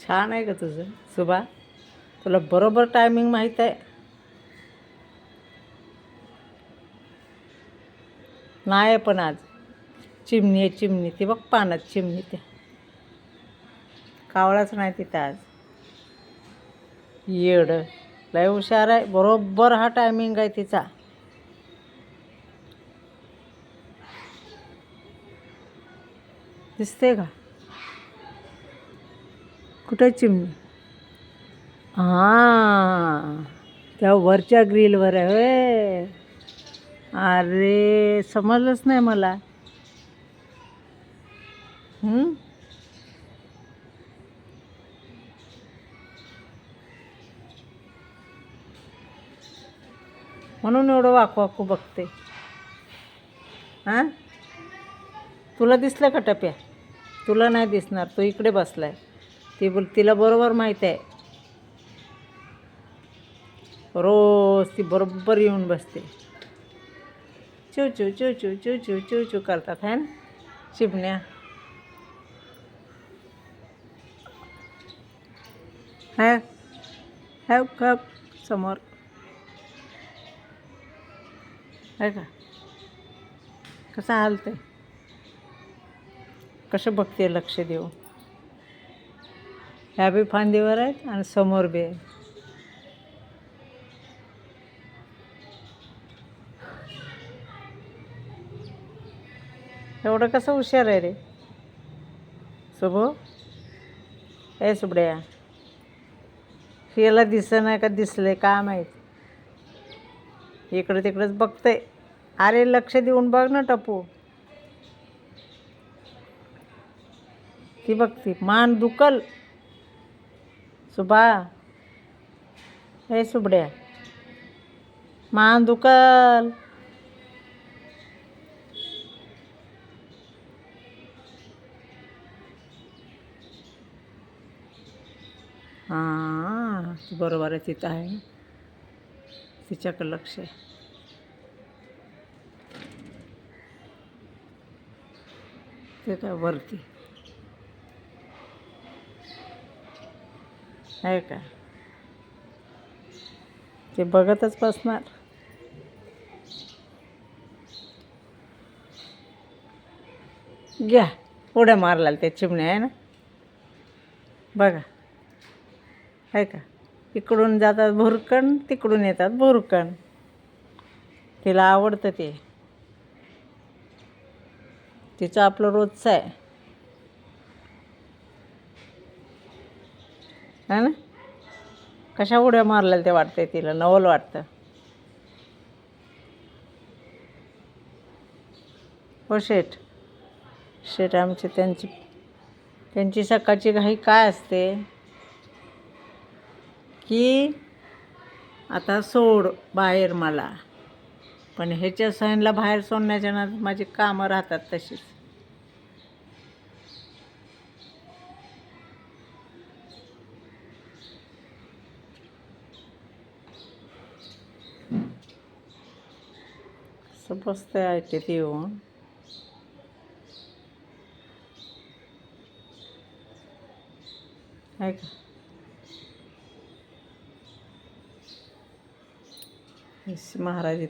छान आहे का तुझं. सुभा तुला बरोबर टायमिंग माहीत आहे. नाही आहे पण आज. चिमणी आहे चिमणी. ती बघ पानात चिमणी त्या कावळाच नाही तिथं आज. येड. लय हुशार आहे. बरोबर हा टायमिंग आहे तिचा. दिसते का? कुठं चिमणी? हां त्या वरच्या ग्रिलवर आहे होय. अरे समजलंच नाही मला. हं? म्हणून एवढं वाकू वाकू बघते. हां? तुला दिसलं का टप्या? तुला नाही दिसणार तो इकडे बसलाय. ती बोल तिला बरोबर माहीत आहे. रोज ती बरोबर येऊन बसते. चिव चिव चिव चिव चिव चिव चिव चिव करतात है ना? चिमण्या. हॅव हॅव कप समोर. आहे का? कसं हालतंय? कसं बघते लक्ष देऊ ह्या बी फांदीवर आहेत आणि समोर बी आहे एवढं कसं हुशार आहे रे? शुभो ए सुबड्या हिला नाही का दिसले का माहीत? इकडं तिकडंच बघतंय. अरे लक्ष देऊन बघ ना टपू. ती बघती मान दुकल. सुबा ए सुबड्या मान दुकल हां बरोबर आहे तिथं आहे तिच्याकडं लक्ष आहे ते काय वरती आहे का? ते बघतच बसणार. घ्या. उड्या मारला त्या चिमण्या आहे ना? बघा. आहे का? इकडून जातात भुरकण तिकडून येतात भुरकण. तिला आवडतं ते. तिचं आपलं रोजचं आहे. है ना? कशा उड्या मारल्या ते वाटते तिला नवल वाटतं. हो शेठ. शेठ आमची त्यांची त्यांची सकाळची घाई काय असते? की आता सोड बाहेर मला. पण ह्याच्या सणला बाहेर सोडण्याच्या ना माझी कामं राहतात तशीच. असं बसते आहे तिथे येऊन आहे का महाराज